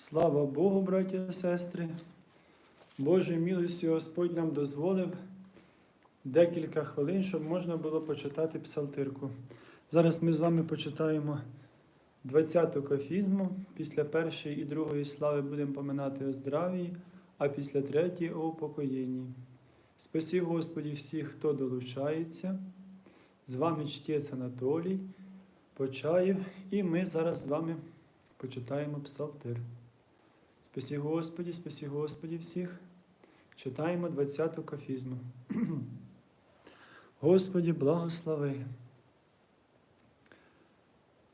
Слава Богу, браті і сестри. Божою милостю Господь нам дозволив декілька хвилин, щоб можна було почитати псалтирку. Зараз ми з вами почитаємо 20-ту кафізму. Після першої і другої слави будемо поминати о здравії, а після третьої о упокоєнні. Спасі Господі всіх, хто долучається. З вами чтець Анатолій, Почаєв, і ми зараз з вами почитаємо псалтир. Спасі Господі, спасі Господі всіх. Читаємо 20-ту кафізму. Господі, благослови.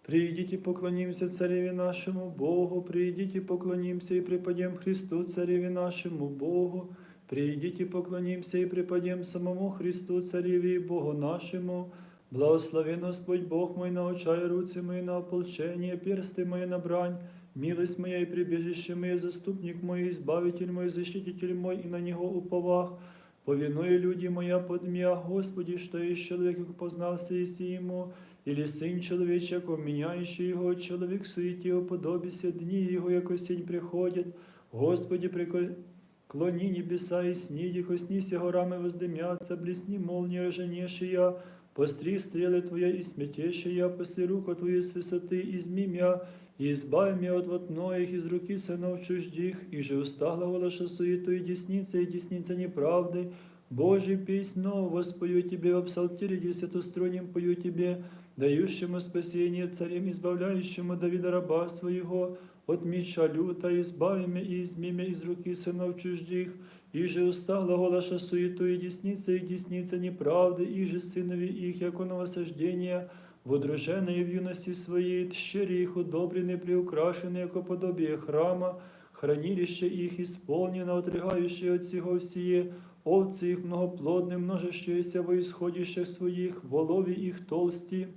Прийдіть і поклонімся цареві нашому Богу, прийдіть і поклонімся і припадем Христу, цареві нашому Богу, прийдіть і поклонімся і припадем самому Христу, цареві і Богу нашому. Благословен Господь Бог мой на очай, руці мої на ополчення, персти мої на брань, милость моя и прибежище мое, заступник мой, избавитель мой, защититель мой, и на него уповах. Повинуя люди моя подмя, Господи, что есть человек, как познался еси ему, или сын человечек, меняющий его, человек суете уподобися, дни его, як осень приходит. Господи, преклони небеса и сниди, коснися горами воздымятся, блесни молнии роженешия, Постри стрелы Твоя и смятейшая, после руку Твою с высоты изми мя, и избави меня от вот многих из руки сынов чуждих, и же устала голоша суету и десница, и десница неправды. Божий песнь нового воспою Тебе, в псалтире десятострунем пою Тебе, дающему спасение царем, избавляющему Давида раба своего, от меча люта, избави меня и изми меня из руки сынов чуждих, и же устала голоша суету и десница, и десница неправды, и же сынови их, яко новосождения, водруженные в юности своей, тщери их удобрены, приукрашены, яко подобие храма, хранилище их исполнено, отрегающее от всего всие, овцы их многоплодны, множащиеся во исходищах своих, волови их толсти,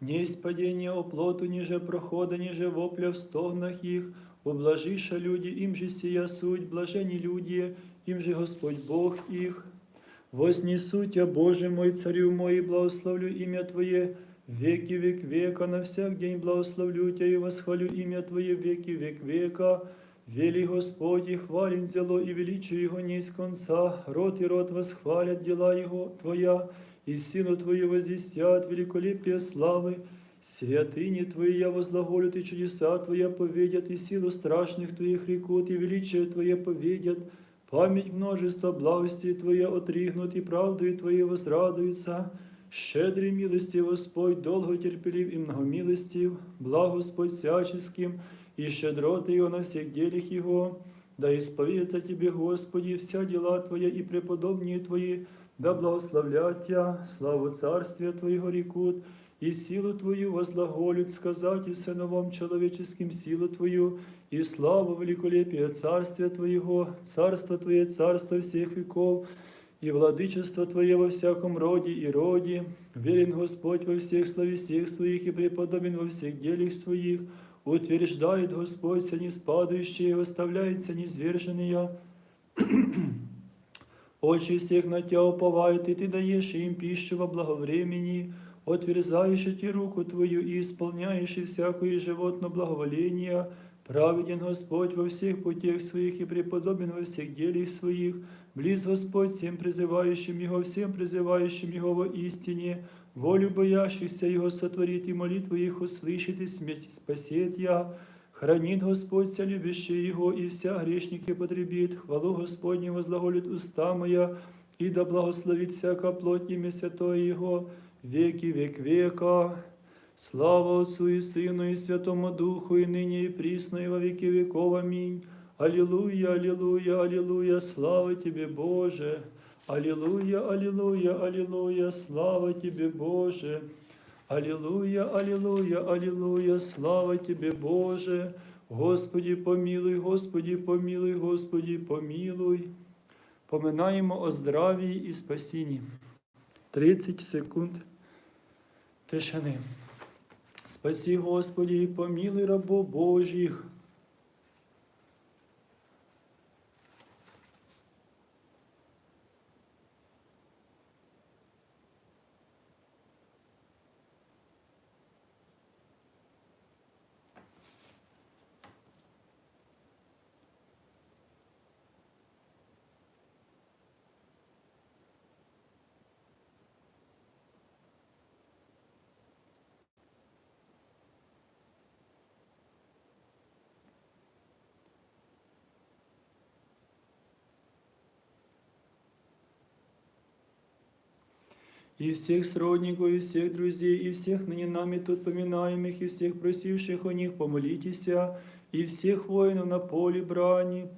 не есть падение оплоту, ниже прохода, ниже вопля в стогнах их, Ублажиша люди, им же сия суть, блажени люди, им же Господь Бог их. Вознесу Тя, Боже мой, Царю мой, благословлю имя Твое, веки век века, на всяк день благословлю Тя и восхвалю имя Твое, веки век века. Вели Господь, и хвален зело, и величие Его не из конца, род и род восхвалят дела Его Твоя, и силу Твою возвестят великолепие славы, Святыни Твои я возглаголю, и чудеса Твоя поведят, и силу страшных Твоих рекут, и величие Твое поведят, память множества благости Твоя отригнут, и правдою Твоей возрадуются. Щедрый милости Господь, долго терпелив и многомилостив, благ Господь всяческим, и щедроты Его на всех делях Его. Да исповедится Тебе, Господи, вся дела Твоя и преподобные Твои, да благословлят Тя, славу Царствия Твоего рекут, и силу Твою возглаголют сказать и сыновам человеческим силу Твою, и славу великолепия Царствия Твоего, Царство Твое, Царство всех веков, и владычество Твое во всяком роде и роде, верен Господь во всех словесях своих и преподобен во всех делах своих, утверждает Господь все неспадающие, оставляется низверженные. Очи всех на Тя уповают, и Ты даешь им пищу во благовремени, отверзаешь ти руку Твою и исполняешь и всякое животное благоволение, праведен Господь во всех путях своих и преподобен во всех делах своих, близ Господь всем призывающим Его, всем призывающим Его во истине, волю боящихся Его сотворит и молитвы их услышит и смерть спасет я. Хранит Господь вся любящие Его, и вся грешники потребит. Хвалу Господню возглаголит уста моя, и да благословит всяка плоть имя Святое Его, веки век века. Слава Отцу и Сыну и Святому Духу, и ныне и присно, и во веки веков. Аминь. Аллилуйя, аллилуйя, аллилуйя, слава Тебе, Боже. Аллилуйя, аллилуйя, аллилуйя, слава Тебе, Боже. Аллилуйя, аллилуйя, аллилуйя, слава Тебе, Боже. Господи, помилуй, Господи, помилуй, Господи, помилуй. Поминаємо о здравії і спасінні. 30 секунд тишини. Спасі, Господі, і поміли рабо Божих. и всех сродников, и всех друзей, и всех ныне нами тут поминаемых, и всех просивших о них помолитеся, и всех воинов на поле брани,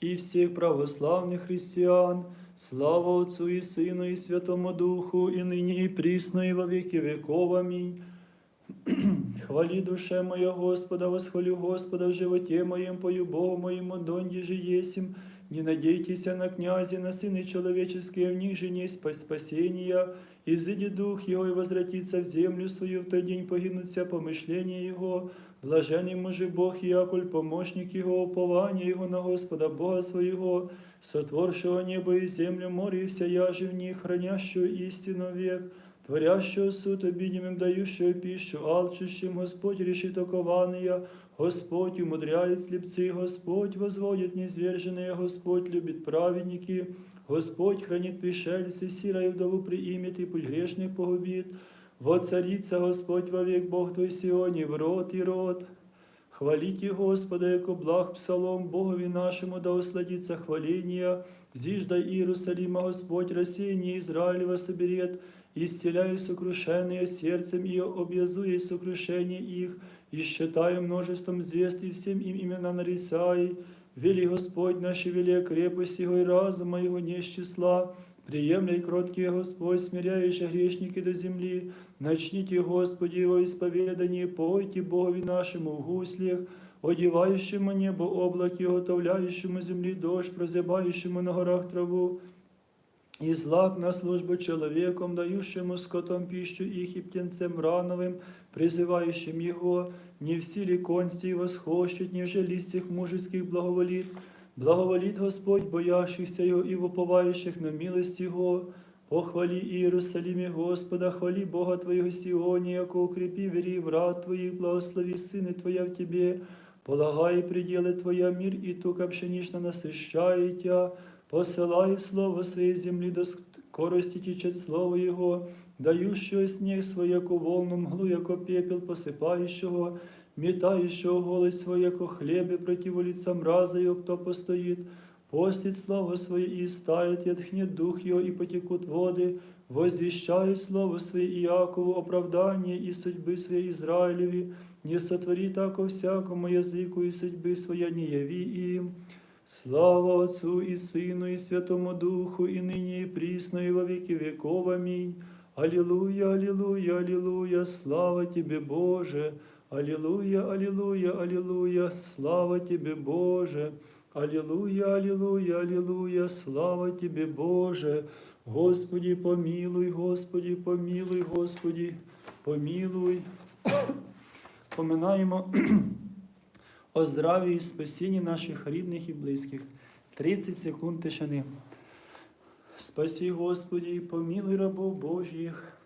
и всех православных христиан, слава Отцу и Сыну и Святому Духу, и ныне и присно, и во веки веков. Аминь. Хвали душе моя Господа, восхвалю Господа в животе моем, пою Богу моему, донде же есим. Не надейтесь на князи, на сыны человеческие, в них же не спа- спасения. Изыди дух его и возвратится в землю свою, в тот день погинутся помышления его. Блаженный мужи Бог, Яколь, помощник его, упование его на Господа Бога своего, сотворшего небо и землю, море и вся яжи в них, хранящего истину век, творящего суд обидимым, дающего пищу, алчущим, Господь решит окованные, Господь умудряет слепцы, Господь возводит низверженные, Господь любит праведники, Господь хранит пришельцы, сира и вдову приимет, и путь грешных погубит. Воцарится Господь вовек Бог Твой Сионе, в род и род. Хвалите Господа, яко благ псалом Богові нашему, да усладится хваление. Зиждай Иерусалима Господь, рассеяние Израилева соберет, исцеляя сокрушенные сердцем и объязуя сокрушение их, и считая множеством звезд, и всем им имена нарисай. Вели Господь наши велия крепость Его и разума Его не числа. Приемляй кроткие Господь, смиряющие грешники до земли. Начните, Господи, Его исповедание, пойте Богови нашему в гуслях, одевающему небо облаки, готовляющему земли дождь, прозябающему на горах траву. И злак на службу человеком, дающему скотом пищу их и птенцем рановым, призывающим его, не в силе консти и восхощет, не в же листьях мужеских благоволит. Благоволит Господь, боящихся Его и воповающих на милость Его. Похвали Иерусалиме Господа, хвали Бога Твоего Сионе, яко укрепи вери врат Твоих, благослови Сыны Твоя в Тебе, полагай пределы Твоя мир, и тука пшенично насыщает Тя, посылай слово своей земли до скорости течет слово Его, дающего снег свой, яко волну мглу, яко пепел посыпающего, метающего голодь свой, яко хлебе против лица мраза его, кто постоит, Постит слово свое и истает, и отхнет дух его, и потекут воды, возвещает слово свое Иакову оправдание и судьбы своей Израилеви, не сотвори тако всякому языку и судьбы своя не яви им. Слава Отцу и Сыну и Святому Духу, и ныне и присно, и во веки веков. Аминь. Аллилуйя, аллилуйя, аллилуйя, слава Тебе, Боже. Аллилуйя, аллилуйя, аллилуйя, слава Тебе, Боже. Аллилуйя, аллилуйя, аллилуйя, слава Тебе, Боже. Господи, помилуй, Господи, помилуй, Господи, помилуй. Поминаємо о здраві і спасінні наших рідних і близьких. 30 секунд тишини. Спаси, Господи, помилуй рабов Божьих.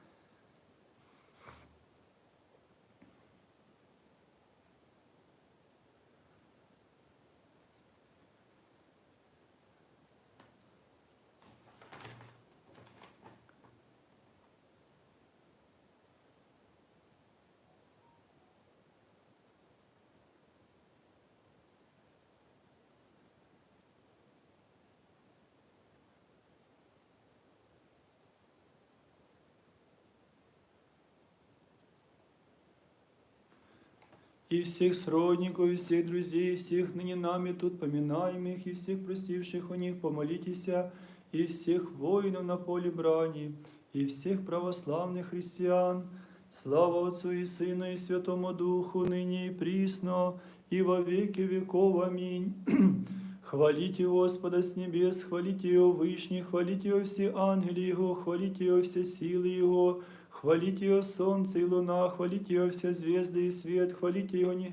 и всех сродников, и всех друзей, и всех ныне нами тут поминаемых, и всех простивших у них помолитеся, и всех воинов на поле брани, и всех православных христиан. Слава Отцу и Сыну и Святому Духу, ныне и присно, и во веки веков. Аминь. Хвалите Господа с небес, хвалите Его Вышний, хвалите Его все ангели Его, хвалите Его все силы Его, Хвалите Его солнце и луна, хвалите Его все звезды и свет, хвалите Его не...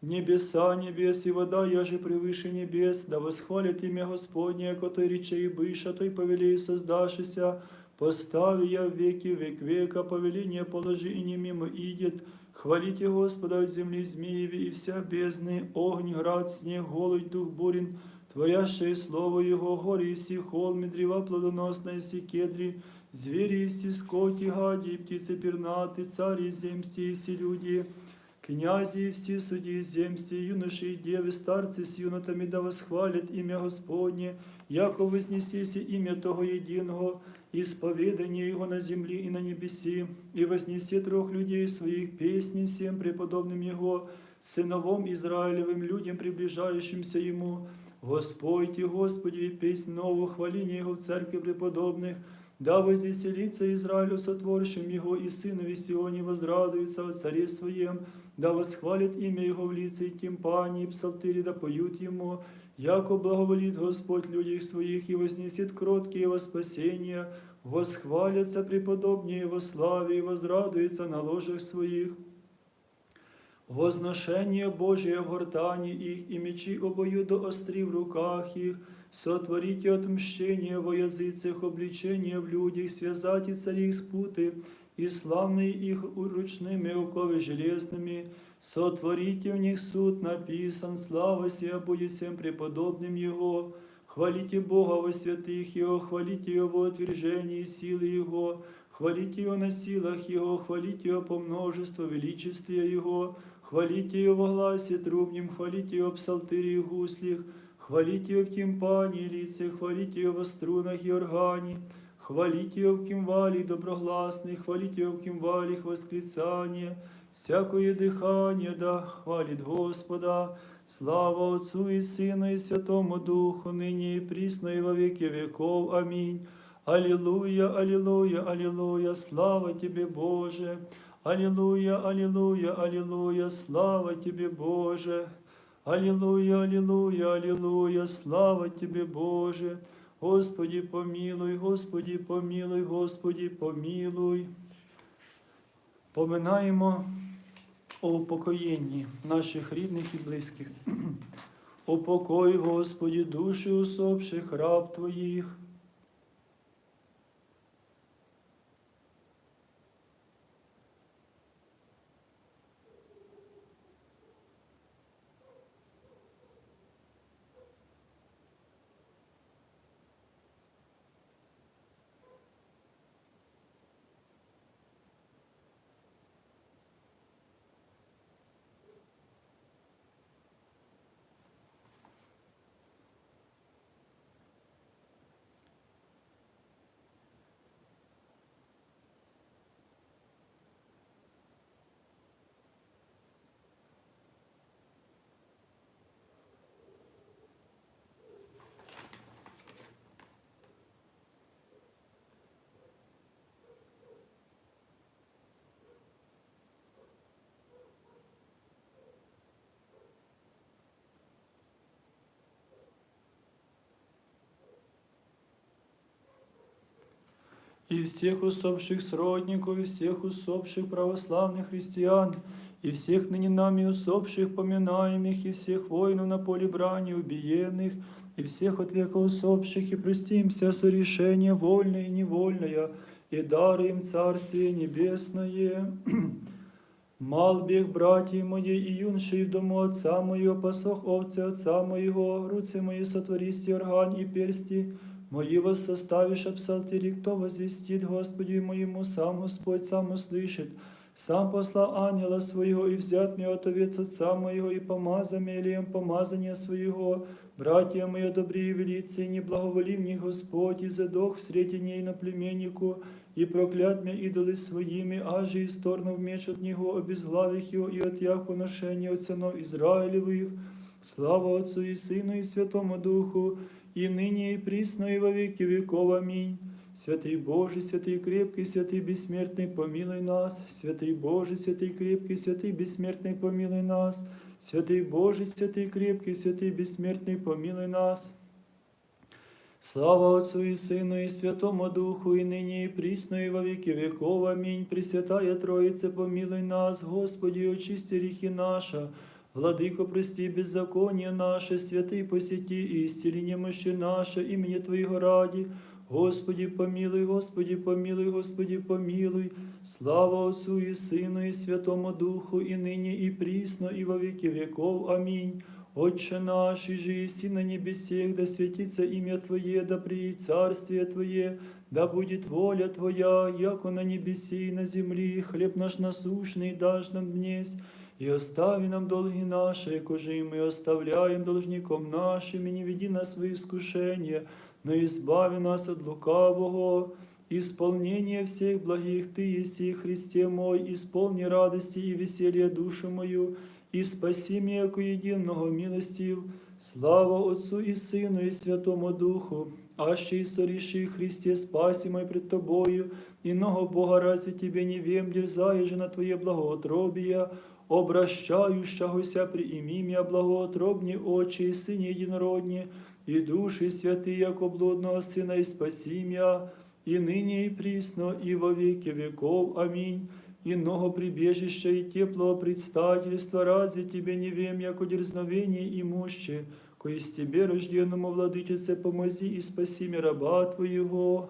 небеса, небес и вода, я же превыше небес, да восхвалит имя Господне, который рече и быша, той повелей создашися, постави я в веки век века, повеление положи и не мимо идет, хвалите Господа от земли змееви и вся бездны, огонь, град, снег, голодь, дух бурин, творящее слово Его, гори и все холмы, древа плодоносные, все кедри, звери и все скоти, гади, и птицы пернаты, цари земсти и все люди, князи и все судьи земсти, юноши и девы, старцы с юнотами да восхвалят имя Господне, яко вознесися имя Того Единого, исповедание Его на земле и на небеси, и вознеси трех людей своих песней всем преподобным Его, сыновом Израилевым людям, приближающимся Ему. Господи, Господи, и песнь новую, хваление Его в церкви преподобных, да возвеселится Израилю сотворшим Его, и сынове Сионе возрадуется о царе Своем, да восхвалит имя Его в лице и тимпане, и псалтыри да поют Ему, яко благоволит Господь людях своих и вознесет кроткие во спасение, восхвалятся преподобнее во славе и возрадуется на ложах своих. Возношение Божие в гортани их, и мечи обоюдо остри в руках их, сотворите отмщение во языцах, обличение в людях, связати цари их спуты, и славные их ручными оковы железными, сотворите в них суд написан, слава сия будет всем преподобным Его, хвалите Бога во святых Его, хвалите Его во отвержении силы Его, хвалите Его на силах Его, хвалите Его по множеству величествия Его, хвалите Его во гласе трубнем, хвалите Его в псалтыре и гуслях, хвалите Его в тимпане и лице, хвалите Его во струнах и органе, хвалите Его в кимвале доброгласных, хвалите Его в кимвалях восклицания, всякое дыхание да хвалит Господа, слава Отцу и Сыну и Святому Духу, ныне и присно и во веки веков. Аминь. Аллилуйя, аллилуйя, аллилуйя, слава Тебе, Боже. Аллилуйя, аллилуйя, аллилуйя, слава Тебе, Боже. Аллилуйя, аллилуйя, аллилуйя, слава Тебе, Боже. Господи, помилуй, Господи, помилуй, Господи, помилуй. Поминаємо о упокоєнні наших рідних і близьких. Упокой, Господі, душі усопших раб Твоїх. и всех усопших сродников, и всех усопших православных христиан, и всех ныне нами усопших поминаемых, и всех воинов на поле брани убиенных, и всех от века усопших, и простимся сорешение вольное и невольное, и даруем Царствие Небесное. Мал бег, братья мои, и юнши в дому отца моего, посох овцы отца моего, руцы мои сотвористи орган и персти, Мои восоставишь псалтири, кто возвестит Господи моему, сам Господь сам услышит. Сам посла ангела своего и взят мне от овец отца моего и помазан елеем помазания своего. Братья мои добрые велицы, не благоволи мне Господь, и задох в среди ней на племеннику, и проклят мне идолы своими, аже исторнув меч от него, обезглавих его, и от як поношения от сынов Израилевых. Слава Отцу и Сыну и Святому Духу, и ныне и присно и во веки веков. Аминь. Святый Божий, святый крепкий, святый бессмертный, помилуй нас. Святый Божий, святый крепкий, святый бессмертный, помилуй нас. Святый Божий, святый крепкий, святый бессмертный, помилуй нас. Слава Отцу и Сыну и Святому Духу, и ныне и присно и во веки веков. Аминь. Пресвятая Троице, помилуй нас, Господи, очисти грехи наши. Владыко, прости беззаконие наше, святый посети и исцели немощи наше, имени Твоего ради. Господи, помилуй, Господи, помилуй, Господи, помилуй. Слава Отцу и Сыну и Святому Духу, и ныне и присно, и во веки веков. Аминь. Отче наш, и же еси на небесех, да светится имя Твое, да приедет царствие Твое, да будет воля Твоя, яко на небеси и на земли, хлеб наш насущный дашь нам днесь, и остави нам долги наши, кожи и мы оставляем должником нашим, и не веди нас в свои искушения, но избави нас от лукавого, исполнение всех благих Ты еси, Христе мой, исполни радости и веселье душу мою, и спаси меня, яко единого милостив, слава Отцу и Сыну и Святому Духу, аще и соріши Христе, спаси мой пред Тобою, иного Бога разве Тебе не вем, дерзая же на Твое благоотробие, обращающегося приими меня благоотробні очі і Сині єдинородні, і душі святі, як облудного Сина, і спаси мя, и ныне и присно, и во веки веков. Аминь. Иного прибежища и теплого предстательства разве тебе не вем, яко дерзновение и мощи, кое тебе, рожденному владычице, помози и спаси мне раба Твоего.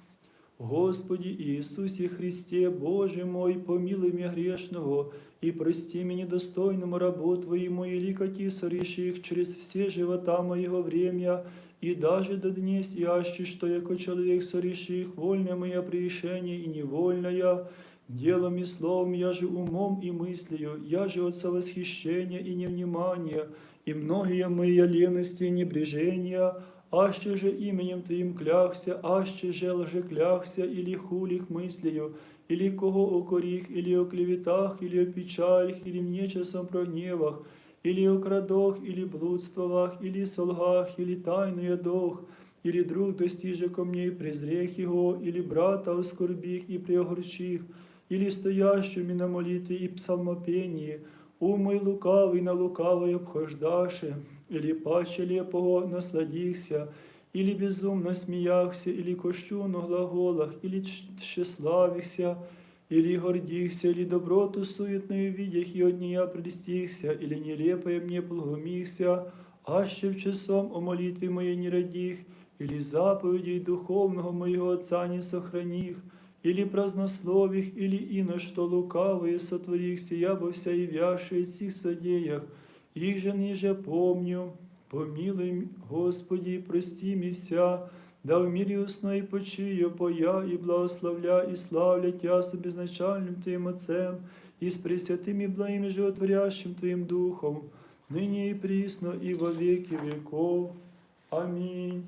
Господи Иисусе Христе, Боже мой, помилуй меня грешного, и прости меня недостойному рабу Твоему, и ликоти соріших через все живота моего время, и даже до днес яще, что яко человек соріших, вольное мое прегрешение и невольное, делом и словом, я же умом и мыслью, я же от совосхищения и невнимания, и многие мои лености и небрежения, аще же именем Твоим клягся, аще же лже клягся, или хулих мыслью, или кого о корих, или о клеветах, или о печалях, или мне часом прогневах, или о крадох, или блудствовах, или солгах, или тайный дох, или друг достиже ко мне и презрех его, или брата оскорбих и преогорчих, или стоящими на молитве и псалмопении, умой лукавый на лукавой обхождаше, или паче лепого насладихся, или безумно смеяхся, или кощу на глаголах, или тщеславихся, или гордихся, или доброту суетную видях, и от нея прелестихся, или нелепое мне полгумихся, аще в часом о молитве моей не радих, или заповедей духовного моего Отца не сохраних, или празднослових, или ино что лукавые сотворихся, я во вся явявшие сих содеях, их же ниже помню, помилуй, Господи, прости ми вся, да в мире усной почию поя и благословля, и славля Тя с безначальным Твоим Отцем, и с пресвятым и благим животворящим Твоим Духом, ныне и присно, и во веки веков. Аминь.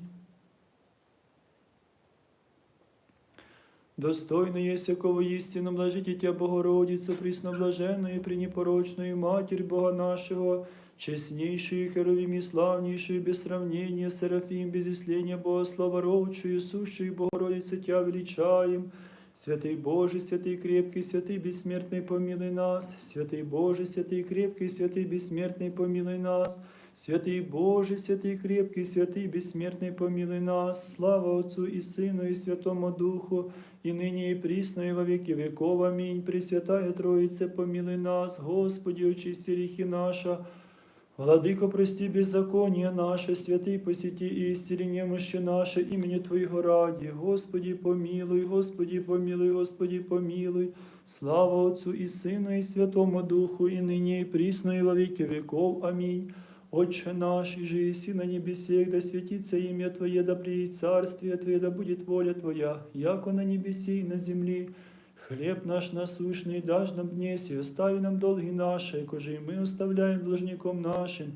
Достойно есть якого истинно блажите Тя, Богородица, пресноблаженную и пренепорочную Матерь Бога нашего, честнейшую, херовим и славнейшую, без сравнения, Серафим, без исления, Богославородчую, сущую Богородицу Тя величаем. Святый Боже, святый крепкий, святый бессмертный, помилуй нас. Святый Боже, святый крепкий, святый бессмертный, помилуй нас. Святый Боже, святый крепкий, святый бессмертный, помилуй нас. Слава Отцу и Сыну и Святому Духу, и ныне и присно, и во веки веков. Аминь. Пресвятая Троице, помилуй нас. Господи, очисти грехи наша. Владыко, прости беззаконие наше, святый посети и исцели немощи наши, имени Твоего ради. Господи, помилуй, Господи, помилуй, Господи, помилуй. Слава Отцу и Сыну и Святому Духу, и ныне и присно, и во веки веков. Аминь. Отче наш, же еси на небесе, да светится имя Твое, да приедет царствие Твое, да будет воля Твоя, яко на небесе и на земле. Хлеб наш насущный дашь нам днесь, и остави нам долги наши, кожи и мы оставляем должником нашим.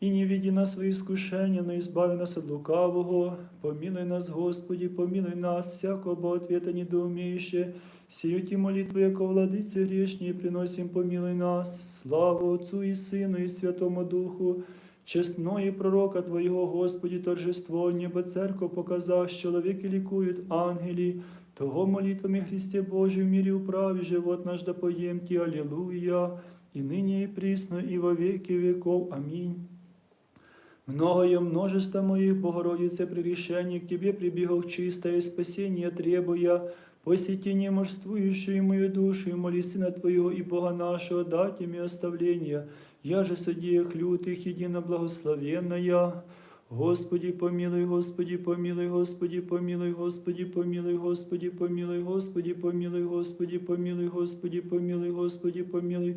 И не веди нас в искушение, но избави нас от лукавого. Помилуй нас, Господи, помилуй нас, всякого ответа недоумеющее. Сию ті молитву, яко владиці грішні, приносим помилуй нас. Славу Отцу і Сину, і Святому Духу, чесної пророка Твоєго, Господі, торжество, небо церква показав, що чоловіки лікують ангелі, того молитвами Христе Божий в мірі управі, живот наш да поєм Ті, Аллилуйя, і нині і присно, і во веки веков. Амінь. Многое множество моих, Богородице, прегрешений к Тебе прибегал чистое спасение требуя, посети немужествующую мою душу, и моли Сына Твоего и Бога нашего, дать им оставлення, я же судеях лютых, благословенна я. Господи, помилуй, Господи, помилуй, Господи, помилуй, Господи, помилуй, Господи, помилуй, Господи, помилуй, Господи, помилуй, Господи, помилуй, Господи, помилуй.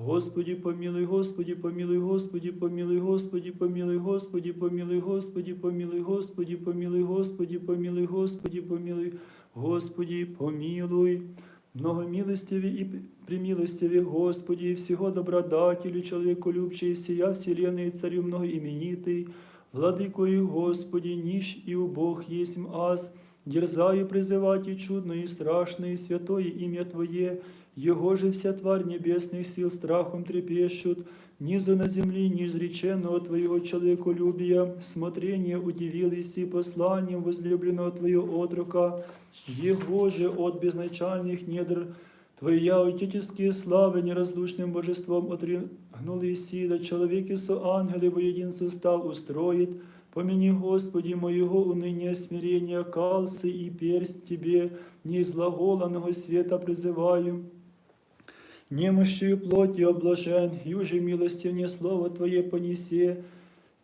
Господи, помилуй, Господи, помилуй, Господи, помилуй, Господи, помилуй, Господи, помилуй, Господи, помилуй, Господи, помилуй, Господи, помилуй, Господи, помилуй, Господи, помилуй. Многомилостиві і премилостиві Господи, і всього добродателю, человеколюбчий, всія вселенной, царю многоименитый, Владыко и Господи, нищ и убог есмь аз, дерзаю призывать и чудно, и страшно, и святое имя Твое, Его же вся тварь небесных сил страхом трепещут, низу на земли неизреченного Твоего человеколюбия, смотрение удивились и посланием возлюбленного Твоего отрока, Его же от безначальных недр Твоя отеческие славы неразлучным божеством отряхнули сила, человеки со ангелы воединцу став устроит, Помяни, Господи, моего уныния, смирения, калцы и персть Тебе, не из глаголаного света призываю. Немощью плоти облажен, и уже милостью мне слово Твое понесе,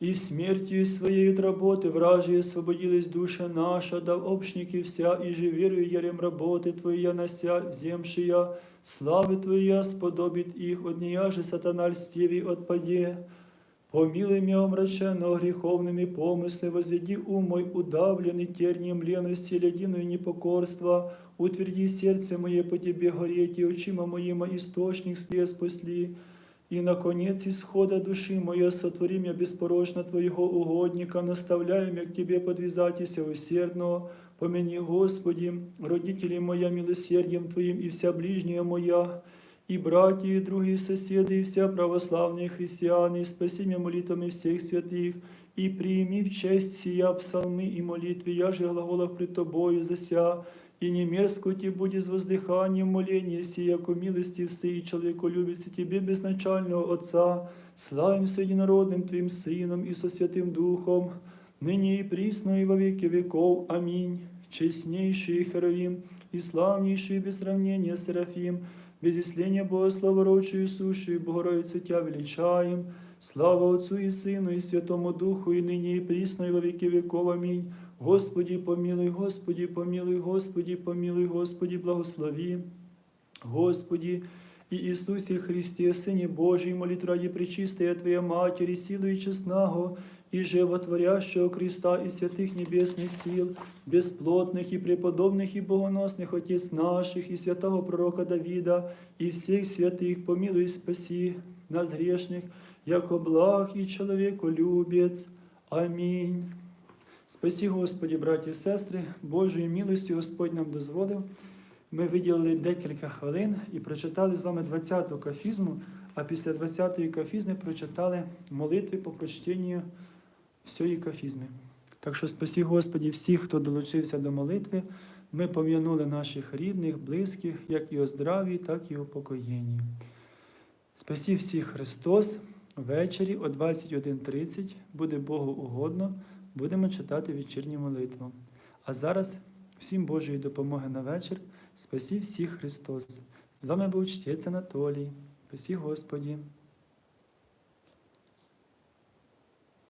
и смертью своей от работы вражьей освободилась душа наша, да в общники вся, и же верую ярем работы Твоя нося, вземшия, славы Твоя сподобит их, от нея же сатана льстивый отпаде. Помилуй меня, омраченного греховными помыслы, возведи ум мой удавленный тернием лености, ледяную непокорства, утверди сердце мое по Тебе гореть, и очима моима источник слез спасли. И, наконец, исхода души моя сотвори меня беспорочно Твоего угодника, наставляй меня к Тебе подвязатися усердно. Помяни, Господи, родители моя милосердием Твоим и вся ближняя моя, и братья, и другие соседи, и вся православные христиане, спаси меня молитвами всех святых, и прими в честь сия псалмы и молитвы, я же глаголах пред Тобою зася, и не мерзко тебе будет с воздыханием моления сия, яко милости всей человеколюбице Тебе безначального Отца, славим с единородным Твоим Сыном и со Святым Духом, ныне и присно и во веки веков. Аминь. Честнейший Херовим и славнейший без сравнения Серафим, Безісління Богославорочої суші, Богородицю Тя величаєм, слава Отцу і Сину, і Святому Духу, і нині, і прісно, і во віки віков. Амінь. Господі помілуй, Господі, помілуй, Господі, помілуй, Господі, благослови, Господі і Ісусі Христі, Сині Божий, молитва раді причистая Твоя матір, і сілу і чесного. и животворящего Христа и святых небесных сил, бесплотных и преподобных и богоносных Отец наших, и святого пророка Давида, и всех святых, помилуй и спаси нас грешных, яко благ и человеколюбец. Амінь. Спасі, Господі, браті і сестри, Божою милостю Господь нам дозволив. Ми виділили декілька хвилин і прочитали з вами 20-ту кафізму, а після 20-ї кафізми прочитали молитви по прочтенню всієї кафізми. Так що спасі Господі всіх, хто долучився до молитви. Ми пом'янули наших рідних, близьких, як і о здраві, так і о покоєнні. Спасі всіх Христос. Ввечері о 21.30 буде Богу угодно, будемо читати вечірню молитву. А зараз всім Божої допомоги на вечір. Спасі всіх Христос. З вами був чтець Анатолій. Спасі Господі.